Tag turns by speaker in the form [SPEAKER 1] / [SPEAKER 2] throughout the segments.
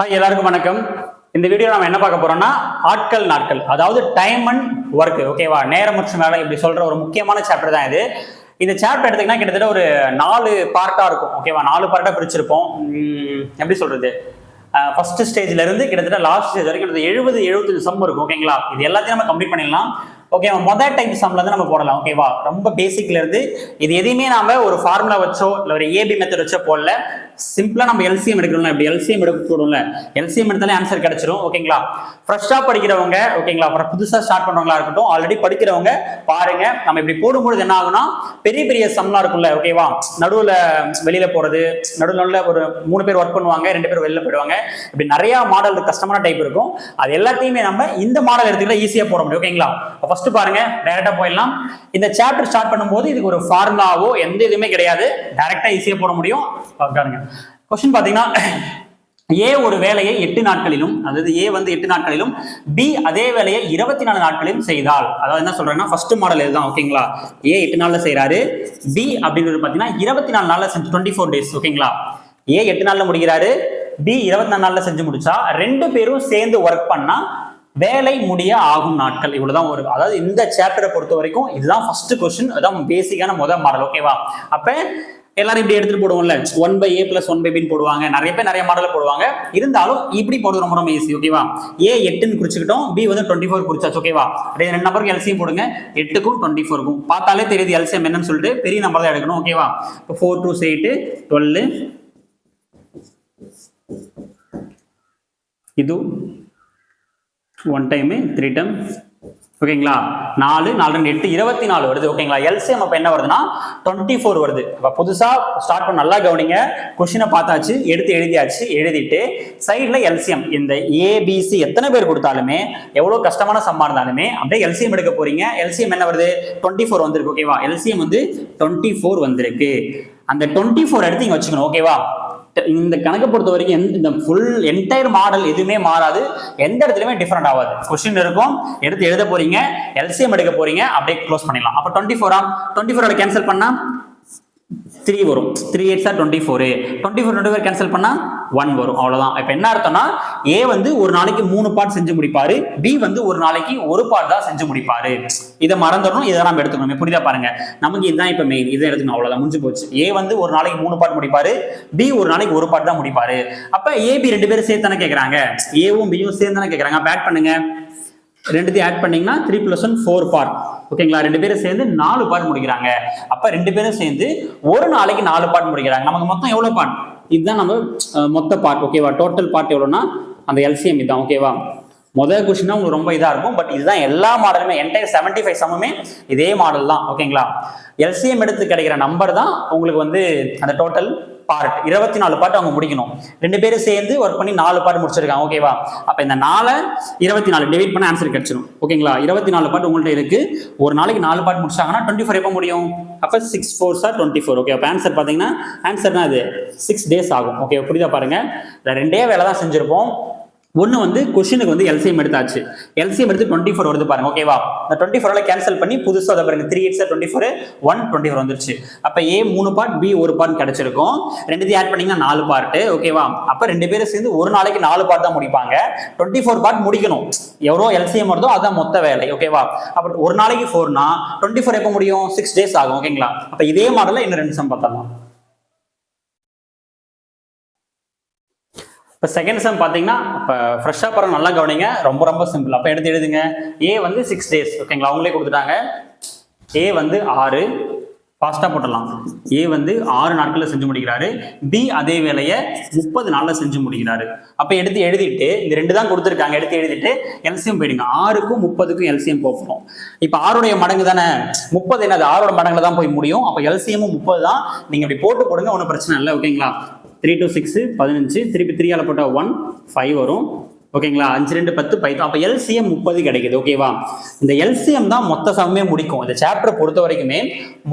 [SPEAKER 1] Hi எல்லாருக்கும் வணக்கம். இந்த வீடியோ நம்ம என்ன பார்க்க போறோம்னா ஆட்கள் நாட்கள். அதாவது டைம் அண்ட் ஒர்க் ஓகேவா நேரம் மற்றும் வேலை இப்படி சொல்ற ஒரு முக்கியமான சாப்டர் தான் இது. இந்த சாப்டர் எடுத்தீங்கன்னா கிட்டத்தட்ட ஒரு நாலு பார்ட்டா இருக்கும். ஓகேவா நாலு பார்ட்டா பிரிச்சிருப்போம். எப்படி சொல்றது? ஃபர்ஸ்ட் ஸ்டேஜ்ல இருந்து கிட்டத்தட்ட லாஸ்ட் ஸ்டேஜ் வரைக்கும் கிட்டத்தட்ட எழுபது எழுபத்தஞ்சு சம் இருக்கும். ஓகேங்களா இது எல்லாத்தையும் நம்ம கம்ப்ளீட் பண்ணிடலாம். ஓகேவா மொதல் டைப் சம்ல இருந்து நம்ம போடலாம். ஓகேவா ரொம்ப பேசிக்ல இருந்து இது எதையுமே நாம ஒரு ஃபார்முலா வச்சோ இல்ல ஒரு ஏபி மெத்தட் வச்சோ போடல. சிம்பிளா நம்ம எல்சிஎம் எடுக்கணும்ல. இப்படி எல்சிஎம் எடுக்க கூடும்ல. எல்சிஎம் எடுத்தாலே ஆன்சர் கிடைச்சிரும். ஓகேங்களா ஃப்ரெஷ்ஷா படிக்கிறவங்க ஓகேங்களா அப்புறம் புதுசா ஸ்டார்ட் பண்றவங்களா இருக்கட்டும் ஆல்ரெடி படிக்கிறவங்க பாருங்க. நம்ம இப்படி போடும்பொழுது என்ன ஆகும்னா பெரிய பெரிய சம்லாம் இருக்கும்ல ஓகேவா நடுவுல வெளியில போறது நடுவுல நடுவில் ஒரு மூணு பேர் ஒர்க் பண்ணுவாங்க ரெண்டு பேர் வெளியில போயிடுவாங்க. இப்படி நிறைய மாடல் கஷ்டமான டைப் இருக்கும். அது எல்லாத்தையுமே நம்ம இந்த மாடல் எடுத்துக்கிட்டா ஈஸியா போட முடியும் ஓகேங்களா ஃபர்ஸ்ட் பாருங்க டைரக்டா போயிடலாம். இந்த சாப்டர் ஸ்டார்ட் பண்ணும்போது இதுக்கு ஒரு ஃபார்முலாவோ எந்த இதுவுமே கிடையாது. டைரக்டா ஈஸியா போட முடியும். பாருங்க கொஸ்டின் பாத்தீங்கன்னா ஏ ஒரு வேலையை எட்டு நாட்களிலும் அதாவது ஏ வந்து எட்டு நாட்களிலும் பி அதே வேலையை இருபத்தி நாலு நாட்களிலும் செய்தால். அதாவது என்ன சொல்றேன்னா ஃபர்ஸ்ட் மாடல் இதுதான் ஓகேங்களா ஏ எட்டு நாள்ல செய்யறாரு பி அப்படின்றது பாத்தீங்கன்னா இருபத்தி நாலு நாள்ல செஞ்சு டுவெண்ட்டி ஃபோர் டேஸ் ஓகேங்களா ஏ எட்டு நாள்ல முடிக்கிறாரு பி இருபத்தி நாலு நாள்ல செஞ்சு முடிச்சா ரெண்டு பேரும் சேர்ந்து ஒர்க் பண்ணா வேலை முடிய ஆகும் நாட்கள். இவ்வளவுதான் ஒரு அதாவது இந்த சாப்டரை பொறுத்த வரைக்கும் இதுதான் ஃபர்ஸ்ட் கொஸ்டின் அதான் பேசிக்கான முதல் மாடல் ஓகேவா அப்ப எல்லாரும் இப்படி எடுத்துட்டு போடுவோம்ல. One by A plus one by பின்னு போடுவாங்க. நிறைய பேர் நிறைய மாடல போடுவாங்க. இருந்தாலும் இப்படி போடுறது ரொம்ப ரொம்ப ஈஸி ஓகேவா ஏ எட்டுன்னு குறிச்சுக்கிட்டோம். பி வந்து டுவெண்ட்டி ஃபோர் குறிச்சாச்சு ஓகேவா அப்படியே ரெண்டு நம்பருக்கு எல்சியம் போடுங்க. எட்டுக்கும் டுவெண்ட்டி ஃபோருக்கும் பார்த்தாலே தெரியுது எல்சியம் என்னன்னு சொல்லிட்டு பெரிய நம்பர் தான் எடுக்கணும் ஓகேவா இப்போ ஃபோர் டூ எயிட்டு டுவெல் இது ஒன் டைமு த்ரீ டைம் ஓகேங்களா? நாலு நாலு ரெண்டு எட்டு இருபத்தி நாலு வருது. ஓகேங்களா? எல்சிஎம் அப்போ என்ன வருதுன்னா டுவெண்ட்டி ஃபோர் வருது. இப்போ புதுசாக ஸ்டார்ட் பண்ண நல்லா கவனிங்க. கொஷினை பார்த்தாச்சு எடுத்து எழுதியாச்சு எழுதிட்டு சைடில் எல்சிஎம் இந்த ஏபிசி எத்தனை பேர் கொடுத்தாலுமே எவ்வளோ கஷ்டமான சம்மா இருந்தாலுமே அப்படியே எல்சிஎம் எடுக்க போறீங்க. எல்சிஎம் என்ன வருது? டுவெண்ட்டி ஃபோர் வந்திருக்கு ஓகேவா? எல்சிஎம் வந்து டுவெண்ட்டி ஃபோர் வந்திருக்கு. அந்த டுவெண்ட்டி ஃபோர் எடுத்து இங்கே வச்சுக்கணும் ஓகேவா? இந்த கணக்கை பொறுத்த வரைக்கும் எந்த- இந்த ஃபுல் என்டையர் மாடல் எதுவுமே மாறாது. எந்த இடத்துலையுமே டிஃப்ரெண்ட் ஆகாது. கொஸ்டின் இருக்கும். எடுத்து எழுத போறீங்க. எல்சிஎம் எடுக்க போறீங்க. அப்படியே க்ளோஸ் பண்ணிடலாம். அப்போ டுவெண்ட்டி ஃபோரா டுவெண்ட்டி ஃபோரோட கேன்சல் பண்ணால் த்ரீ வரும். Three eight sir twenty four twenty four twenty four cancel பண்ணால் ஒன் வரும். அவ்வளோதான் இப்போ என்ன அர்த்தம்னா ஏ வந்து ஒரு நாளைக்கு மூணு பார்ட் செஞ்சு முடிப்பாரு. பி வந்து ஒரு நாளைக்கு ஒரு பார்ட் தான் செஞ்சு முடிப்பாரு. இதை மறந்துடணும் இதை நம்ம எடுத்துக்கணும். புரியுதா பாருங்க? நமக்கு இதுதான் இப்போ மெயின் இதை எடுத்துக்கணும். அவ்வளவுதான். முடிஞ்சு போச்சு. ஏ வந்து ஒரு நாளைக்கு மூணு பார்ட் முடிப்பாரு. பி ஒரு நாளைக்கு ஒரு பார்ட் தான் முடிப்பாரு. அப்ப ஏபி ரெண்டு பேரும் சேர்த்து தானே கேட்கறாங்க ஏவும் பியும் சேர்ந்து தானே கேட்கறாங்க அப்ப ஆட் பண்ணுங்க. ரெண்டுத்தையும் ஆட் பண்ணீங்கன்னா three plus one four part ஓகேங்களா ரெண்டு பேரும் சேர்ந்து நாலு பார்ட் முடிக்கிறாங்க. அப்ப ரெண்டு பேரும் சேர்ந்து ஒரு நாளைக்கு நாலு பார்ட் முடிக்கிறாங்க. நமக்கு மொத்தம் எவ்வளவு பாட் இதுதான் நம்ம மொத்த பார்ட் ஓகேவா டோட்டல் பார்ட் எவ்வளோனா அந்த எல்சிஎம் இதுதான். ஓகேவா முதல் கொஷினா உங்களுக்கு ரொம்ப இதாக இருக்கும். பட் இதுதான் எல்லா மாடலுமே என்டையர் செவன்டி ஃபைவ் சமமே இதே மாடல் தான். ஓகேங்களா எல்சிஎம் எடுத்து கிடைக்கிற நம்பர் தான் உங்களுக்கு வந்து அந்த டோட்டல் பார்ட் இருபத்தி நாலு பாட்டு அவங்க முடிக்கணும். ரெண்டு பேரும் சேர்ந்து ஒர்க் பண்ணி நாலு பாட்டு முடிச்சிருக்காங்க. ஓகேவா அப்போ இந்த நாளை இருபத்தி நாலு டிவைட் பண்ண ஆன்சர் கிடைச்சிடும் ஓகேங்களா இருபத்தி நாலு பாட்டு உங்கள்ட்ட இருக்கு. ஒரு நாளைக்கு நாலு பார்ட் முடிச்சாங்கன்னா டுவெண்ட்டி ஃபோர் எப்போ முடியும்? அப்போ six four sir twenty four okay அப்போ ஆன்சர் பார்த்தீங்கன்னா ஆன்சர்னா அது சிக்ஸ் டேஸ் ஆகும். ஓகே புரியுதா பாருங்க? ரெண்டே வேலை தான் செஞ்சிருப்போம். ஒன்று வந்து கொஷினுக்கு வந்து எல்சிஎம் எடுத்தாச்சு. எல்சிஎம் எடுத்து டுவெண்ட்டி ஃபோர் வருது பாருங்க. ஓகேவா இந்த டுவெண்ட்டி ஃபோரில் கேன்சல் பண்ணி புதுசாக அதை பாருங்க. Three eights twenty four one twenty four வந்துருச்சு. அப்போ ஏ மூணு பார்ட் பி ஒரு பார்ட் கிடச்சிருக்கும். ரெண்டுத்தையும் ஆட் பண்ணிங்கன்னா நாலு பார்ட்டு ஓகேவா அப்போ ரெண்டு பேரும் சேர்ந்து ஒரு நாளைக்கு நாலு பார்ட் தான் முடிப்பாங்க. டுவெண்ட்டி ஃபோர் பார்ட் முடிக்கணும் எவ்வளோ எல்சிஎம் வருதோ அதான் மொத்த வேலை. ஓகேவா அப்போ ஒரு நாளைக்கு ஃபோர்னா டுவெண்ட்டி ஃபோர் எப்போ முடியும்? சிக்ஸ் டேஸ் ஆகும். ஓகேங்களா அப்போ இதே மாடலில் இன்னும் ரெண்டு சம் பார்த்தலாம் இப்போ செகண்ட் செம் பார்த்தீங்கன்னா இப்போ ஃப்ரெஷ்ஷாக படம் நல்லா கவனிங்க. ரொம்ப ரொம்ப சிம்பிள் அப்போ எடுத்து எழுதுங்க. ஏ வந்து சிக்ஸ் டேஸ் ஓகேங்களா அவங்களே கொடுத்துட்டாங்க. ஏ வந்து ஆறு. ஃபாஸ்ட்டாக போட்டலாம் ஏ வந்து ஆறு நாட்களில் செஞ்சு முடிக்கிறாரு. பி அதே வேலையை முப்பது நாளில் செஞ்சு முடிக்கிறாரு. அப்போ எடுத்து எழுதிட்டு இந்த ரெண்டு தான் கொடுத்துருக்காங்க. எடுத்து எழுதிட்டு எல்சியம் போயிடுங்க. ஆறுக்கும் முப்பதுக்கும் எல்சியம் போகிறோம் இப்போ ஆறுடைய மடங்கு தானே? முப்பது என்னது? ஆறோட மடங்குல தான் போய் முடியும். அப்போ எல்சியமும் முப்பது தான். நீங்கள் இப்படி போட்டு போடுங்க ஒன்றும் பிரச்சனை இல்லை. ஓகேங்களா த்ரீ டூ சிக்ஸு பதினஞ்சு. திருப்பி த்ரீயால் போட்டால் ஒன் ஃபைவ் வரும். ஓகேங்களா அஞ்சு ரெண்டு பத்து பைத்தம் அப்போ எல்சிஎம் முப்பது கிடைக்குது. ஓகேவா இந்த எல்சிஎம் தான் மொத்த சம்மே முடிக்கும். இந்த சாப்டர் பொறுத்த வரைக்குமே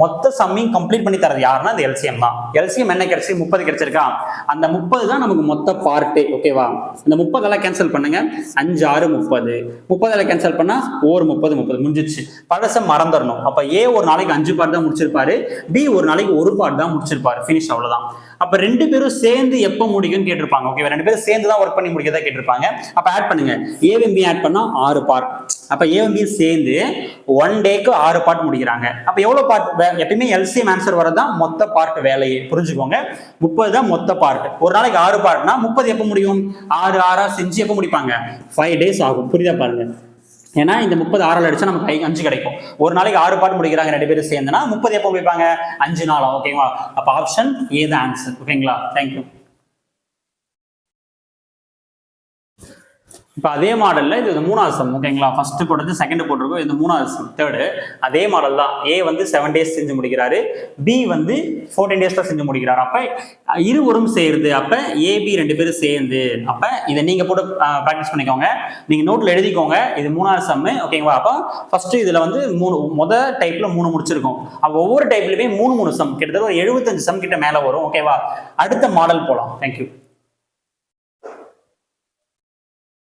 [SPEAKER 1] மொத்த சம்மையும் கம்ப்ளீட் பண்ணி தரது யாருன்னா இந்த எல்சிஎம் தான். எல்சிஎம் என்ன கிடைச்சி? முப்பது கிடைச்சிருக்கா? அந்த முப்பது தான் நமக்கு மொத்த பார்ட்டு ஓகேவா இந்த முப்பதெல்லாம் கேன்சல் பண்ணுங்க. அஞ்சு ஆறு முப்பது. முப்பதெல்லாம் கேன்சல் பண்ணா ஓர் முப்பது முப்பது. முடிஞ்சிச்சு. பழசம் மறந்துடணும். அப்போ ஏ ஒரு நாளைக்கு அஞ்சு பார்ட் தான் முடிச்சிருப்பாரு. பி ஒரு நாளைக்கு ஒரு பார்ட் தான் முடிச்சிருப்பாரு. ஃபினிஷ் அவ்வளோதான் அப்ப ரெண்டு பேரும் சேர்ந்து எப்போ முடிக்கும்னு கேட்டிருப்பாங்க. ஓகே ரெண்டு பேரும் சேர்ந்து தான் ஒர்க் பண்ணி முடிக்கதா கேட்டிருப்பாங்க. அப்ப ஆட் பண்ணுங்க. ஏவும் பி ஆட் பண்ணா ஆறு பார்ட் அப்ப ஏவும் பி சேர்ந்து ஒன் டேக்கு ஆறு பார்ட் முடிக்கிறாங்க. அப்ப எவ்வளவு பார்ட் எப்பயுமே எல்சிஎம் ஆன்சர் வரதான் மொத்த பார்ட் வேலையை. புரிஞ்சுக்கோங்க. முப்பது தான் மொத்த பார்ட் ஒரு நாளைக்கு ஆறு பார்ட்னா முப்பது எப்போ முடியும்? ஆறு ஆறா செஞ்சு எப்போ முடிப்பாங்க? ஃபைவ் டேஸ் ஆகும். புரியுதா பாருங்க. ஏன்னா இந்த முப்பது ஆறில் அடிச்சா நமக்கு அஞ்சு கிடைக்கும். ஒரு நாளைக்கு ஆறு பாட்டு முடிக்கிறாங்க ரெண்டு பேரும் சேர்ந்துனா முப்பது எப்போ முடிப்பாங்க? அஞ்சு நாளா ஓகேங்களா அப்போ ஆப்ஷன் ஏ தான் ஆன்சர் ஓகேங்களா தேங்க்யூ இப்போ அதே மாடலில் இது வந்து மூணாவது சம் ஓகேங்களா ஃபர்ஸ்ட் போட்டது செகண்ட் போட்டிருக்கோம் இது மூணாவது சம் தேர்டு அதே மாடல் தான். ஏ வந்து செவன் டேஸ் செஞ்சு முடிக்கிறாரு. பி வந்து ஃபோர்டீன் டேஸில் செஞ்சு முடிக்கிறார். அப்போ இருவரும் சேருது அப்போ ஏபி ரெண்டு பேரும் சேர்ந்து அப்போ இதை நீங்கள் போட்டு ப்ராக்டிஸ் பண்ணிக்கோங்க. நீங்கள் நோட்டில் எழுதிக்கோங்க. இது மூணாவது சம் ஓகேங்களா அப்போ ஃபர்ஸ்ட் இதில் வந்து மூணு மொதல் டைப்பில் மூணு முடிச்சிருக்கோம். அப்போ ஒவ்வொரு டைப்லையுமே மூணு மூணு சம் கிட்டத்தட்ட ஒரு எழுபத்தஞ்சு சம் கிட்ட மேலே வரும் ஓகேவா அடுத்த மாடல் போகலாம் தேங்க்யூ